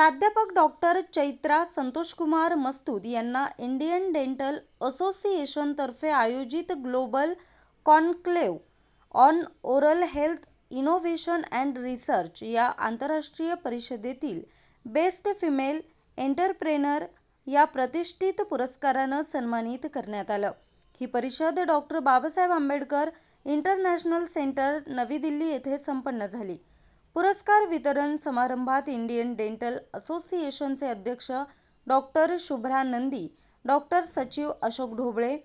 प्राध्यापक डॉक्टर चैत्रा संतोषकुमार मस्तूद यांना Indian dental असोसिएशनतर्फे आयोजित global conclave on oral health innovation and research या आंतरराष्ट्रीय परिषदेतील बेस्ट फिमेल एंटरप्रेनर या प्रतिष्ठित पुरस्कारानं सन्मानित करण्यात आलं. ही परिषद doctor Babasaheb Ambedkar international centre Navi Delhi येथे संपन्न झाली. पुरस्कार वितरण समारंभात इंडियन डेंटल असोसिएशनचे अध्यक्ष डॉक्टर शुभ्रा नंदी डॉक्टर सचिव Ashok Dhoble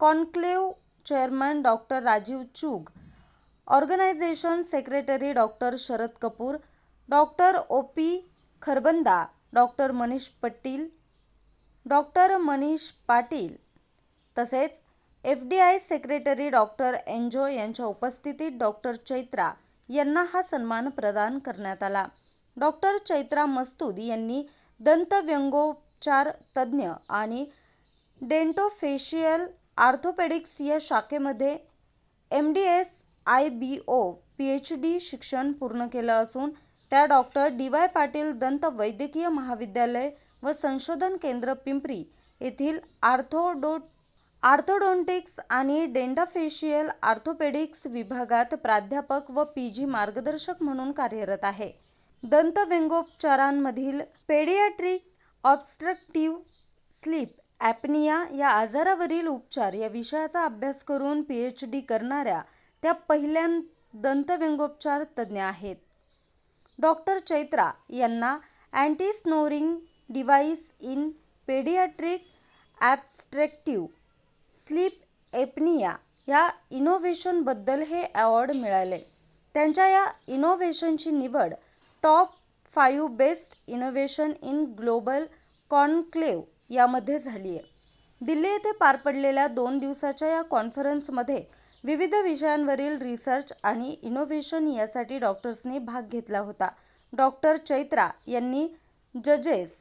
conclave chairman doctor Rajeev Chugh organization secretary doctor Sharad Kapoor doctor O P Kharbanda doctor Manish Patil doctor Manish Patil तसेच F D I secretary doctor Enzo यांच्या उपस्थितीत doctor Chaitra यांना हा सन्मान प्रदान करण्यात आला. डॉक्टर चैत्रा मस्तूद यांनी दंतव्यंगोपचार तज्ज्ञ आणि डेंटोफेशियल आर्थोपेडिक्स या शाखेमध्ये M D S I B O P H D शिक्षण पूर्ण केलं असून त्या डॉक्टर डी वाय पाटील दंत वैद्यकीय महाविद्यालय व संशोधन केंद्र पिंपरी येथील आर्थोडो आर्थोडोंटिक्स आणि डेंटाफेशियल आर्थोपेडिक्स विभागात प्राध्यापक व पी जी मार्गदर्शक म्हणून कार्यरत आहे. दंतव्यंगोपचारांमधील पेडियाट्रिक ऑब्स्ट्रक्टिव्ह स्लीप ॲपनिया या आजारावरील उपचार या विषयाचा अभ्यास करून पी एच डी करणाऱ्या त्या पहिल्या दंतव्यंगोपचार तज्ज्ञ आहेत. डॉक्टर चैत्रा यांना anti snoring device in paediatric obstructive sleep apnoea या इनोव्हेशनबद्दल हे अवॉर्ड मिळाले. त्यांच्या या इनोव्हेशनची निवड top five best innovation in global conclave यामध्ये झाली आहे दिल्ली येथे पार पडलेल्या दोन दिवसाच्या या कॉन्फरन्समध्ये विविध विषयांवरील रिसर्च आणि इनोव्हेशन यासाठी डॉक्टर्सनी भाग घेतला होता. डॉक्टर चैत्रा यांनी जजेस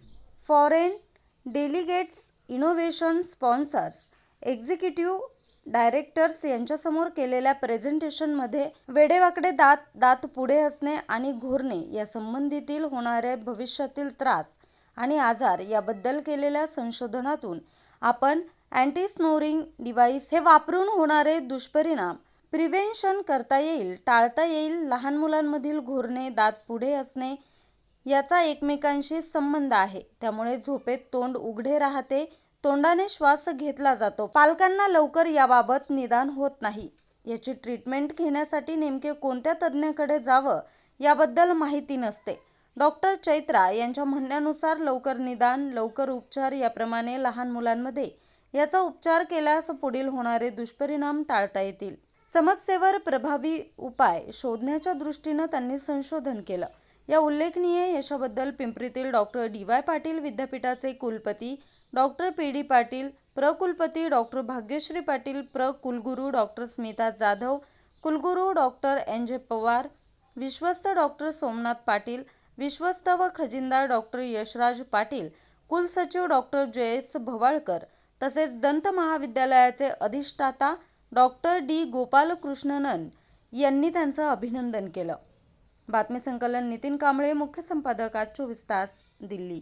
foreign delegates innovation sponsors executive directors यांच्यासमोर केलेल्या प्रेझेंटेशनमध्ये वेडेवाकडे दात दात पुढे असणे आणि घोरणे या संबंधीतील होणारे भविष्यातील त्रास आणि आजार याबद्दल केलेल्या संशोधनातून आपण अँटी स्नोरिंग डिव्हाइस हे वापरून होणारे दुष्परिणाम प्रिव्हेन्शन करता येईल टाळता येईल लहान मुलांमधील घोरणे दात पुढे असणे याचा एकमेकांशी संबंध आहे. त्यामुळे झोपेत तोंड उघडे राहते तोंडाने श्वास घेतला जातो. पालकांना लवकर याबाबत निदान होत नाही. याची ट्रीटमेंट घेण्यासाठी नेमके कोणत्या तज्ज्ञाकडे जावं याबद्दल माहिती नसते. डॉक्टर चैत्रा यांच्या म्हणण्यानुसार लवकर निदान लवकर उपचार याप्रमाणे लहान मुलांमध्ये याचा उपचार केल्यास पुढील होणारे दुष्परिणाम टाळता येतील. समस्येवर प्रभावी उपाय शोधण्याच्या दृष्टीनं त्यांनी संशोधन केलं. या उल्लेखनीय यशाबद्दल पिंपरीतील डॉक्टर डी वाय पाटील विद्यापीठाचे कुलपती डॉक्टर पी. डी. पाटील प्रकुलपती डॉक्टर भाग्यश्री पाटील प्र कुलगुरू डॉक्टर स्मिता जाधव कुलगुरू डॉक्टर एन. जे. पवार विश्वस्त डॉक्टर सोमनाथ पाटील विश्वस्त व खजिनदार डॉक्टर यशराज पाटील कुलसचिव डॉक्टर जयेश भवाळकर तसेच दंत महाविद्यालयाचे अधिष्ठाता डॉक्टर डी. गोपालकृष्णनन यांनी त्यांचं अभिनंदन केलं. बातमी संकलन नितीन कांबळे मुख्य संपादक आज चोवीस तास दिल्ली.